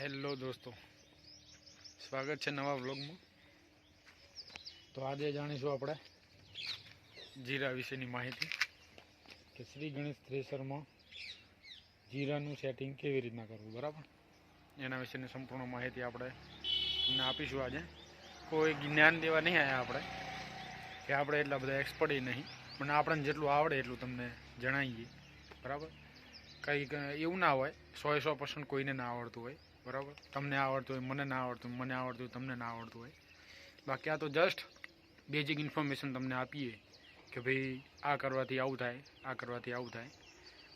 Hello દોસ્તો. સ્વાગત છે નવા વ્લોગમાં. તો આજે જાણીશું આપણે જીરા વિશેની માહિતી કે શ્રી ગણેશ થ્રેસરમાં જીરાનું સેટિંગ કેવી રીતના કરવું, બરાબર? એના વિશેની સંપૂર્ણ માહિતી આપણે તમને આપીશું આજે. કોઈ જ્ઞાન દેવા નહીં આવ્યા આપણે કે આપણે એટલા બધા એક્સપર્ટ નહીં, પણ આપણને જેટલું આવડે એટલું તમને જણાવીએ, બરાબર? કંઈક એવું ના હોય, સો સો પર્સન્ટ કોઈને ના આવડતું હોય. બરાબર? તમને આવડતું હોય, મને ના આવડતું મને આવડતું હોય, તમને ના આવડતું હોય. બાકી આ તો જસ્ટ બેઝિક ઇન્ફોર્મેશન તમને આપીએ કે ભાઈ આ કરવાથી આવું થાય, આ કરવાથી આવું થાય.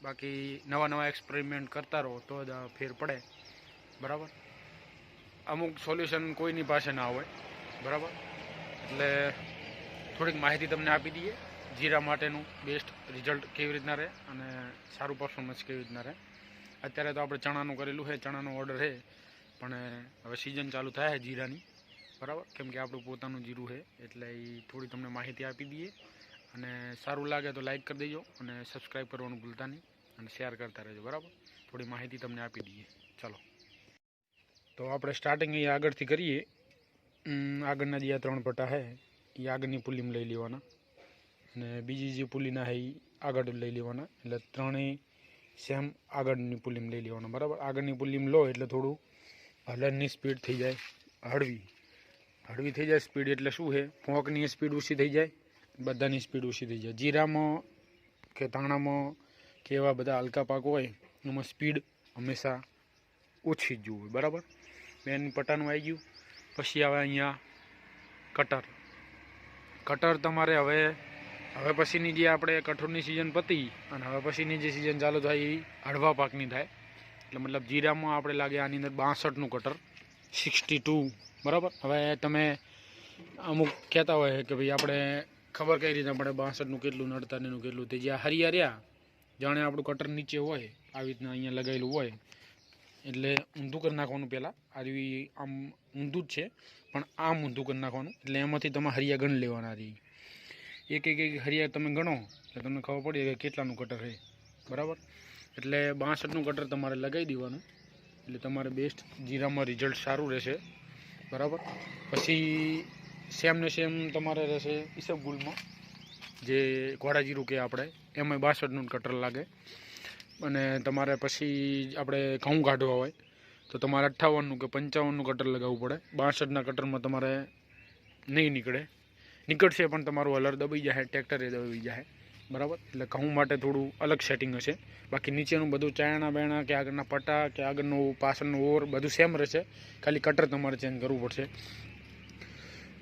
બાકી નવા નવા એક્સપેરિમેન્ટ કરતા રહો તો જ ફેર પડે. બરાબર? અમુક સોલ્યુશન કોઈની પાસે ના હોય. બરાબર? એટલે થોડીક માહિતી તમને આપી દઈએ. જીરા માટેનું બેસ્ટ રિઝલ્ટ કેવી રીતના રહે અને સારું પરફોર્મન્સ કેવી રીતના રહે. અત્યારે તો આપણે ચણાનું કરેલું છે, ચણાનો ઓર્ડર છે. પણ હવે સિઝન ચાલુ થાય છે જીરાની. બરાબર? કેમ કે આપણું પોતાનું જીરું છે, એટલે એ થોડી તમને માહિતી આપી દઈએ. અને સારું લાગે તો લાઇક કરી દેજો અને સબસ્ક્રાઈબ કરવાનું ભૂલતા નહીં અને શેર કરતા રહેજો, બરાબર? થોડી માહિતી તમને આપી દઈએ. ચાલો. તો આપણે સ્ટાર્ટિંગ એ આગળથી કરીએ. આગળના જે આ ત્રણ પટ્ટા છે એ આગળની પુલીમાં લઈ લેવાના. અને બીજી જે પુલીના છે એ આગળ લઈ લેવાના. એટલે ત્રણેય સેમ આગળની પુલિમ લઈ લેવાનો, બરાબર? આગળની પુલિમ લો એટલે થોડું હલનની સ્પીડ થઈ જાય હળવી. હળવી થઈ જાય સ્પીડ એટલે શું છે? ફોંકની સ્પીડ ઓછી થઈ જાય, બધાની સ્પીડ ઓછી થઈ જાય. જીરામાં કે તાણામાં કે એવા બધા હલકા પાક હોય, એમાં સ્પીડ હંમેશા ઓછી જ જોવે, બરાબર? બેન પટાનું આવી ગયું, પછી આવે અહીંયા કટર. કટર તમારે હવે હવે પછીની જે આપણે કઠોળની સિઝન પતી અને હવે પછીની જે સિઝન ચાલુ થાય એ હળવા પાકની થાય. એટલે મતલબ જીરામાં આપણે લાગે આની અંદર બાસઠનું કટર સિક્સટી ટુ બરાબર? હવે તમે અમુક કહેતા હોય કે ભાઈ આપણે ખબર કઈ રીતે પડે બાસઠનું કેટલું નડતાનું કેટલું તે જ્યાં. હરિયા રહ્યા. જાણે આપણું કટર નીચે હોય, આવી રીતના અહીંયા લગાવેલું હોય. એટલે ઊંધું કરી નાખવાનું પહેલાં. આવી આમ ઊંધું જ છે, પણ આમ ઊંધું કરી નાખવાનું. એટલે એમાંથી તમે હરિયા ગણ લેવાના રહી એક એક એક હરિયા તમે ગણો એટલે તમને ખબર પડી કે કેટલાનું કટર છે. બરાબર? એટલે બાસઠનું કટર તમારે લગાવી દેવાનું. એટલે તમારે બેસ્ટ જીરામાં રિઝલ્ટ સારું રહેશે. બરાબર? પછી સેમ ને સેમ તમારે રહેશે ઈસબગુલમાં, જે ઘોડા જીરું કે આપણે એમાં બાસઠનું કટર લાગે. અને તમારે પછી આપણે ઘઉં કાઢવા હોય, તો તમારે અઠ્ઠાવનનું કે પંચાવનનું કટર લગાવવું પડે. બાસઠના કટરમાં તમારે નહીં નીકળે. નીકળશે પણ તમારું હલર દબાઈ જાય ટ્રેક્ટરે દબાઈ જાય બરાબર? એટલે ઘઉં માટે થોડું અલગ સેટિંગ હશે. બાકી નીચેનું બધું ચાયણા બેણા કે આગળના પટ્ટા કે આગળનું પાછળનું ઓર બધું સેમ રહેશે. ખાલી કટર તમારે ચેન્જ કરવું પડશે.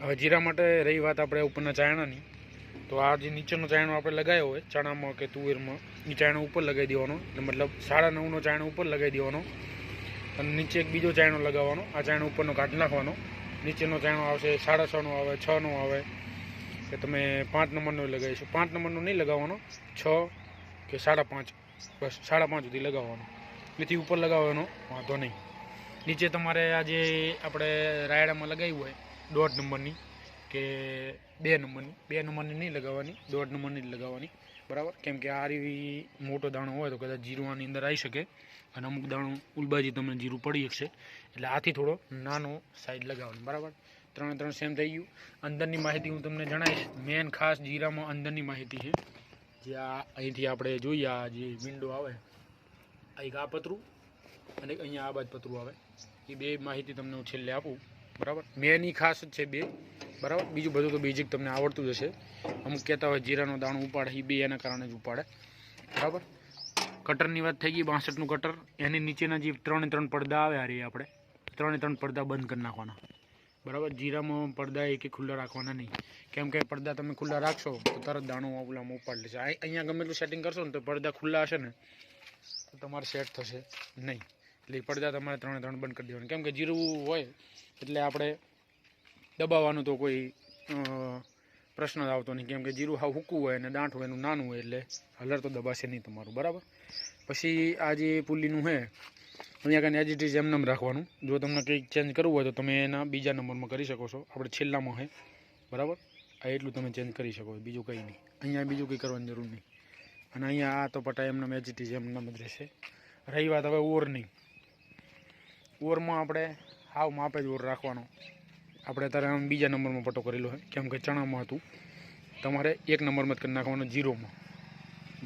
હવે જીરા માટે રહી વાત આપણે ઉપરના ચાયણાની. તો આ જે નીચેનો ચાયણો આપણે લગાવ્યો હોય, ચણામાં કે તુવેરમાં, એ ચાયણો ઉપર લગાવી દેવાનો. એટલે મતલબ સાડા નવનો ચાયણો ઉપર લગાવી દેવાનો. અને નીચે એક બીજો ચાયણો લગાવવાનો. આ ચાયણો ઉપરનો કાઢી નાખવાનો. નીચેનો ચાયણો આવશે, સાડા છનો આવે છનો આવે. કે તમે પાંચ નંબરનો લગાવીશું. પાંચ નંબરનો નહીં લગાવવાનો, છ કે સાડા પાંચ. બસ, સાડા પાંચ સુધી લગાવવાનો. એથી ઉપર લગાવવાનો વાંધો નહીં. નીચે તમારે આ જે આપણે રાયડામાં લગાવ્યું હોય, દોઢ નંબરની, કે બે નંબરની બે નંબરની નહીં લગાવવાની, દોઢ નંબરની જ લગાવવાની. બરાબર? કેમ કે આ રીવી મોટો દાણો હોય તો કદાચ જીરું આની અંદર આવી શકે. અને અમુક દાણો ઉલબાજી તમને જીરું પડી શકશે. એટલે આથી થોડો નાનો સાઈઝ લગાવવાનો, બરાબર? ત્રણે ત્રણ સેમ થઈ ગયું. અંદરની માહિતી હું તમને જણાવીશ. મેન ખાસ જીરામાં અંદરની માહિતી છે. જે આ અહીંથી આપણે જોઈએ, આ જે વિન્ડો આવે એક આ પતરું અને અહીંયા આ બાજ પતરું આવે. એ બે માહિતી તમને હું છેલ્લે આપું. બરાબર? મેનની ખાસ જ છે બે. બરાબર? બીજું બધું તો બેઝિક તમને આવડતું જ હશે. અમુક કહેતા હોય જીરાનો દાણો ઉપાડે એ બે એના કારણે જ ઉપાડે. બરાબર? કટરની વાત થઈ ગઈ, બાસઠનું કટર એની નીચેના જે ત્રણે ત્રણ પડદા આવે આ રહી આપણે, ત્રણે ત્રણ પડદા બંધ કરી નાખવાના. બરાબર? જીરામાં પડદા એક ખુલ્લા રાખવાના નહીં. કેમ કે પડદા તમે ખુલ્લા રાખશો, તો તરત દાણો ઓલામાં ઉપાડી લેશે. અહીંયા ગમે એટલું સેટિંગ કરશો ને તો પડદા ખુલ્લા હશે ને, તો તમારે સેટ થશે નહીં. એટલે પડદા તમારે ત્રણે ત્રણ બંધ કરી દેવાના. કેમ કે જીરું હોય, એટલે આપણે દબાવવાનું તો કોઈ પ્રશ્ન જ આવતો નહીં. કેમ કે જીરું હાવ હૂકું હોય અને દાંઠ હોય એનું નાનું હોય એટલે હલર તો દબાશે નહીં તમારું, બરાબર? પછી આ જે પુલીનું છે અહીંયા કાંઈ એજ ઇટ ઇઝ એમનેમ રાખવાનું. જો તમને કંઈક ચેન્જ કરવું હોય તો તમે એના બીજા નંબરમાં કરી શકો છો. આપણે છેલ્લામાં છે બરાબર? આ એટલું તમે ચેન્જ કરી શકો બીજું કંઈ નહીં. અહીંયા બીજું કંઈ કરવાની જરૂર નહીં. અને અહીંયા આ તો પટા એમનેમ એજ ઇટ ઇઝ એમનેમ જ રહેશે. રહી વાત હવે ઓરની. ઓરમાં આપણે હાવ માપે જ ઓર રાખવાનો. આપણે અત્યારે આમ બીજા નંબરમાં પટ્ટો કરેલો છે. કેમ કે ચણામાં હતું. તમારે એક નંબરમાં જ કરી નાખવાનો, જીરોમાં.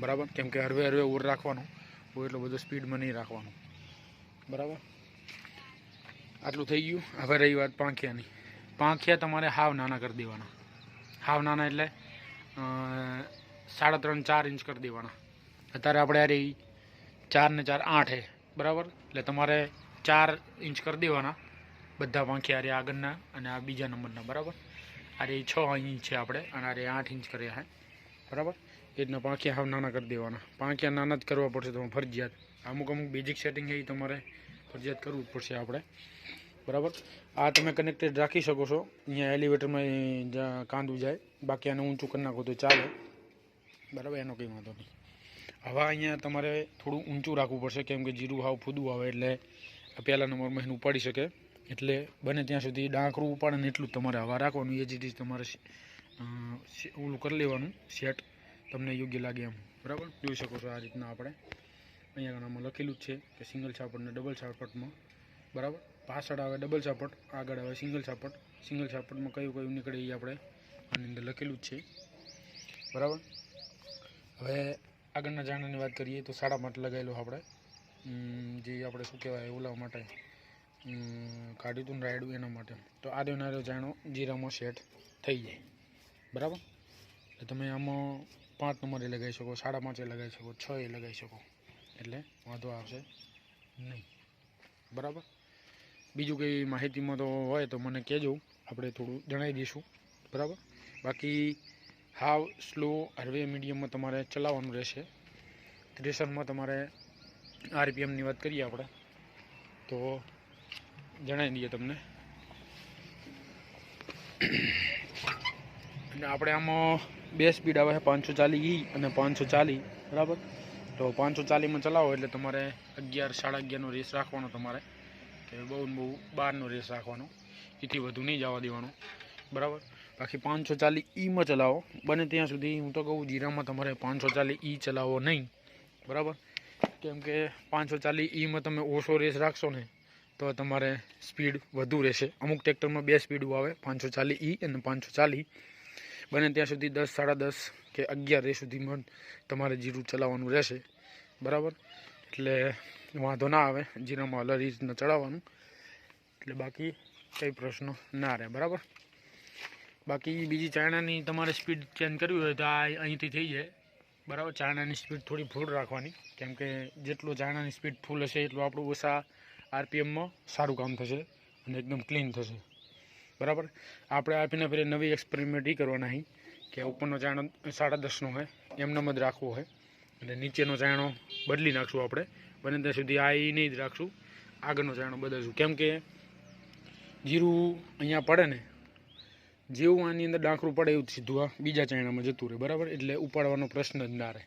બરાબર? કેમ કે હરવે હરવે ઓર રાખવાનો. બહુ એટલો બધો સ્પીડમાં નહીં રાખવાનો. બરાબર? આટલું થઈ ગયું. હવે રહી વાત પાંખિયાની. પાંખિયા તમારે હાવ નાના કરી દેવાના. હાવ નાના એટલે સાડા ત્રણ, ચાર ઇંચ કરી દેવાના. અત્યારે આપણે આ રહી ચાર ને ચાર આઠ હે બરાબર? એટલે તમારે ચાર ઇંચ કરી દેવાના. બધા પાંખિયા આ આગળના અને આ બીજા નંબરના, બરાબર? આ રે છ ઇંચ છે આપણે અને આ રે આઠ ઇંચ કર્યા હે, બરાબર? રીતના પાંખિયા હાવ નાના કરી દેવાના. પાંખિયા નાના જ કરવા પડશે તમારે ફરજિયાત. અમુક અમુક બેઝિક સેટિંગ એ તમારે ફરજિયાત કરવું પડશે આપણે, બરાબર? આ તમે કનેક્ટેડ રાખી શકો છો. અહીંયા એલિવેટરમાં કાંદું જાય. બાકી આને ઊંચું કરી નાખો તો ચાલે. બરાબર? એનો કંઈ વાંધો નહીં. હવે અહીંયા તમારે થોડું ઊંચું રાખવું પડશે, કેમ કે જીરું હાવ ફૂદું આવે એટલે પહેલા નંબરમાં એનું પડી શકે. એટલે બને ત્યાં સુધી ડાંકરું ઉપાડે ને એટલું તમારે હવા રાખવાનું, એ જ તમારે ઓલું કરી લેવાનું, સેટ. તમને યોગ્ય લાગે એમ. બરાબર? જોઈ શકો છો આ રીતના આપણે. અહીંયા આગળ લખેલું જ છે કે સિંગલ છાપટ ને ડબલ છાપટમાં. બરાબર? પાછળ આવે ડબલ છાપટ, આગળ આવે સિંગલ છાપટ. સિંગલ છાપટમાં કયું કયું નીકળે એ આપણે આની અંદર લખેલું જ છે. બરાબર? હવે આગળના જાણાની વાત કરીએ તો સાડા માટે લગાવેલું આપણે. જે આપણે શું કહેવાય ઓલા માટે. કાઢ્યું હતું રાયડું એના માટે. તો આ નારો જાણો, જીરામાં સેટ થઈ જાય. બરાબર? એટલે તમે આમાં પાંચ નંબરે લગાવી શકો, સાડા પાંચે લગાવી શકો, છ એ લગાવી શકો. એટલે વાંધો આવશે નહીં. બરાબર? બીજું કંઈ માહિતીમાં તો હોય તો મને કહેજો. આપણે થોડું જણાવી દઈશું. બરાબર? બાકી હાવ સ્લો હરવે મીડિયમમાં તમારે ચલાવવાનું રહેશે. ત્રેસરમાં તમારે આરપીએમની વાત કરીએ આપણે. તો જણાવી દઈએ તમને. અને આપણે આમાં બે સ્પીડ આવે છે, પાંચસો ચાલી ઈ અને પાંચસો ચાલી બરાબર? તો પાંચસો ચાલીસમાં ચલાવો એટલે તમારે અગિયાર, સાડા અગિયારનો રેસ રાખવાનો તમારે. કે બહુ બહુ બારનો રેસ રાખવાનો. એથી વધુ નહીં જવા દેવાનો, બરાબર? બાકી પાંચસો ચાલીસ ઈમાં ચલાવો. બને ત્યાં સુધી હું તો કહું, જીરામાં તમારે પાંચસો ચાલીસ ઈ ચલાવો નહીં, બરાબર? કેમ કે પાંચસો ચાલીસ ઈમાં તમે ઓછો રેસ રાખશો ને તો તમારે સ્પીડ વધુ રહેશે. અમુક ટ્રેક્ટરમાં બે સ્પીડ આવે, પાંચસો ચાલી ઈ અને પાંચસો ચાલી બને ત્યાં સુધી દસ, સાડા દસ કે અગિયાર એ સુધીમાં તમારે જીરું ચલાવવાનું રહેશે. બરાબર? એટલે વાંધો ના આવે, જીરામાં અલગ રીતના ચડાવવાનું. એટલે બાકી કંઈ પ્રશ્નો ના રહે, બરાબર? બાકી બીજી ચાયણાની તમારે સ્પીડ ચેન્જ કરવી હોય તો આ અહીંથી થઈ જાય. બરાબર? ચાયણાની સ્પીડ થોડી ફૂલ રાખવાની. કેમ કે જેટલું ચાયણાની સ્પીડ ફૂલ હશે એટલું આપણું ઓછા આરપીએમમાં સારું કામ થશે અને એકદમ ક્લીન થશે. બરાબર? આપણે આપીને ફરી નવી એક્સપેરિમેન્ટ એ કરવાના અહીં કે ઉપરનો ચાયણો સાડા દસનો હોય એમનામ જ રાખવો હોય, અને નીચેનો ચાયણો બદલી નાખશું આપણે, બને ત્યાં સુધી આ એ નહીં જ રાખશું, આગળનો ચાયણો બદલશું. કેમ કે જીરું અહીંયા પડે ને, જેવું આની અંદર ડાંકરું પડે એવું સીધું આ બીજા ચાયણામાં જતું રહે, બરાબર? એટલે ઉપાડવાનો પ્રશ્ન જ ના રહે.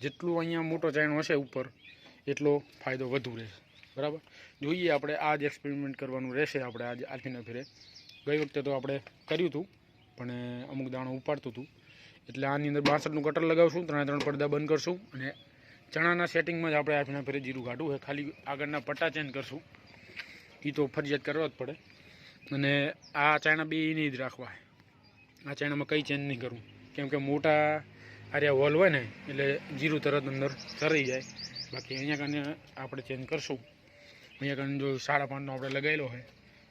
જેટલું અહીંયા મોટો ચાયણો હશે ઉપર, એટલો ફાયદો વધુ રહેશે. બરાબર? જોઈએ આપણે આ જ એક્સપેરિમેન્ટ કરવાનું રહેશે આપણે આજે આથીના ફેરે. ગઈ વખતે તો આપણે કર્યું હતું પણ અમુક દાણો ઉપાડતું હતું એટલે આની અંદર બાસઠનું કટર લગાવશું, ત્રણે ત્રણ પડદા બંધ કરશું અને ચણાના સેટિંગમાં જ આપણે આથીના ફેરે જીરું કાઢવું હોય ખાલી આગળના પટ્ટા ચેન્જ કરશું. એ તો ફરજિયાત કરવા જ પડે. અને આ ચાયણા બે નહીં જ રાખવા. આ ચાયણામાં કંઈ ચેન્જ નહીં કરવું કેમ કે મોટા આર્યા હોલ હોય ને, એટલે જીરું તરત અંદર સરી જાય. બાકી અહીંયા કને આપણે ચેન્જ કરશું. અહીંયા કણ જો સાડા પાંચનો આપણે લગાવેલો હોય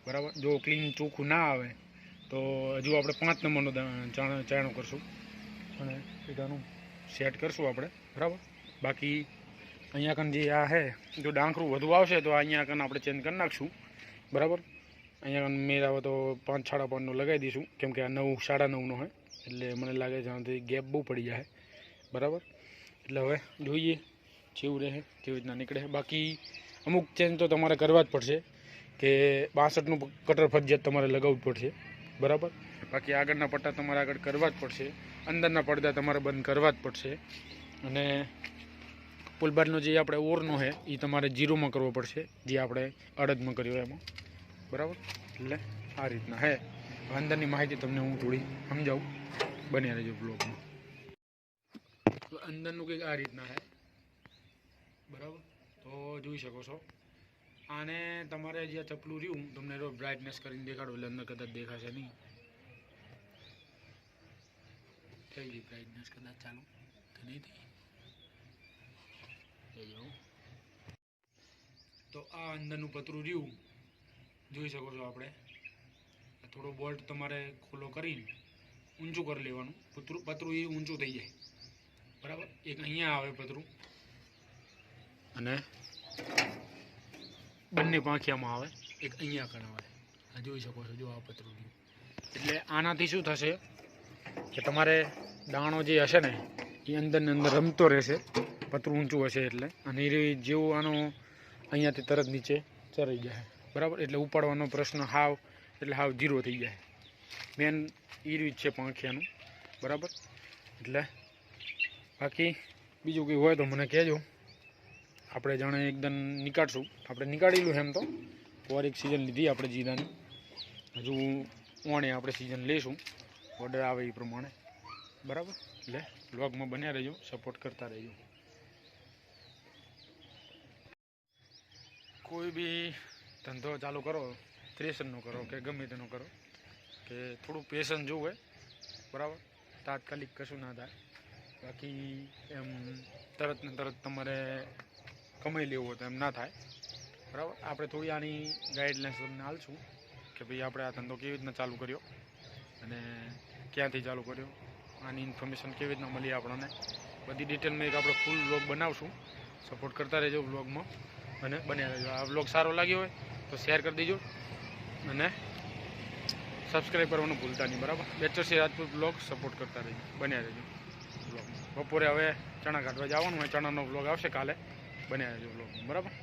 બરાબર? જો ક્લીન ચોખ્ખું ના આવે, તો હજુ આપણે પાંચ નંબરનો ચાણ- કરશું. અને સીધાનું સેટ કરશું આપણે, બરાબર? બાકી અહીંયા કણ જે આ છે, જો ડાંકરું વધુ આવશે, તો અહીંયા કણ આપણે ચેન્જ કરી નાખશું, બરાબર? અહીંયા કણ મેર આવે તો પાંચ સાડા પાંચનો લગાવી દઈશું, કેમ કે આ નવ, સાડા નવનો હોય એટલે મને લાગે છે ગેપ બહુ પડી જાય, બરાબર? એટલે હવે જોઈએ, જેવું રહે કેવી રીતના નીકળે. બાકી અમુક ચેન્જ તો તમારે કરવા જ પડશે કે બાસઠનું કટર ફરજિયાત તમારે લગાવવું જ પડશે. બરાબર? બાકી આગળના પટ્ટા તમારે આગળ કરવા જ પડશે. અંદરના પડદા તમારે બંધ કરવા જ પડશે. અને પુલબારનો જે આપણે ઓરનો છે એ તમારે જીરોમાં કરવો પડશે, જે આપણે અડદમાં કર્યો એમાં. બરાબર? એટલે આ રીતના હે. અંદરની માહિતી તમને હું થોડી સમજાવું. બન્યા રહેજો બ્લોગમાં અંદરનું કંઈક આ રીતના હે. બરાબર? તો જોઈ શકો છો. આને તમારે જે ચપલું રહ્યું, તમને બ્રાઇટનેસ કરીને દેખાડો, એટલે અંદર કદાચ દેખાશે નહીં. થઈ ગઈ બ્રાઇટનેસ કદાચ ચાલુ. કે નહીં થઈ? તો આ અંદરનું પતરું રહ્યું. જોઈ શકો છો આપણે. થોડો બોલ્ટ તમારે ખુલ્લો કરીને ઊંચું કરી લેવાનું. પતરું પતરું એ ઊંચું થઈ જાય. બરાબર? એક અહીંયા આવે પતરું. અને બંને પાંખિયામાં આવે. એક અહીંયા કણ આવે. આ જોઈ શકો છો, જો આ પતરું એટલે આનાથી શું થશે કે તમારે દાણો જે હશે ને, એ અંદર ને અંદર રમતો રહેશે. પતરું ઊંચું હશે એટલે. અને એ જેવું આનો અહીંયાથી તરત નીચે ચરી જાય. બરાબર? એટલે ઉપાડવાનો પ્રશ્ન હાવ, એટલે હાવ જીરો થઈ જાય. મેન એ રીત છે પાંખિયાનું. બરાબર? એટલે બાકી બીજું કંઈ હોય તો મને કહેજો. આપણે જાણે એકદમ નીકાળશું. આપણે નીકાળેલું એમ તો. વાર એક સિઝન લીધી આપણે જીરાની હજુ ઓણે આપણે સિઝન લઈશું ઓર્ડર આવે એ પ્રમાણે. બરાબર? એટલે બ્લોગમાં બન્યા રહેજો સપોર્ટ કરતા રહેજો. કોઈ બી ધંધો ચાલુ કરો ત્રેસનનો કરો, કે ગમે તેનો કરો, કે થોડું પેશન જોવે, બરાબર? તાત્કાલિક કશું ના થાય. બાકી એમ તરત ને તરત તમારે કમાઈ લેવું હોય તો એમ ના થાય. બરાબર? આપણે થોડી આની ગાઈડલાઇન્સ તમને હાલશું કે ભાઈ આપણે આ ધંધો કેવી રીતના ચાલુ કર્યો અને ક્યાંથી ચાલુ કર્યો. આની ઇન્ફોર્મેશન કેવી રીતના મળી આપણને. બધી ડિટેલમાં એક આપણે ફૂલ વ્લોગ બનાવશું. સપોર્ટ કરતા રહેજો વ્લોગમાં અને બન્યા રહેજો. આ વ્લોગ સારો લાગ્યો હોય તો શેર કરી દેજો અને સબસ્ક્રાઈબ કરવાનું ભૂલતા નહીં, બરાબર? બેચરસી રાજપૂત બ્લોગ સપોર્ટ કરતા રહેજો. બન્યા રહેજો બ્લોગમાં બપોરે હવે ચણા કાઢવા જવાનું હોય. ચણાનો વ્લોગ આવશે કાલે. બન્યા રહેજો બરાબર?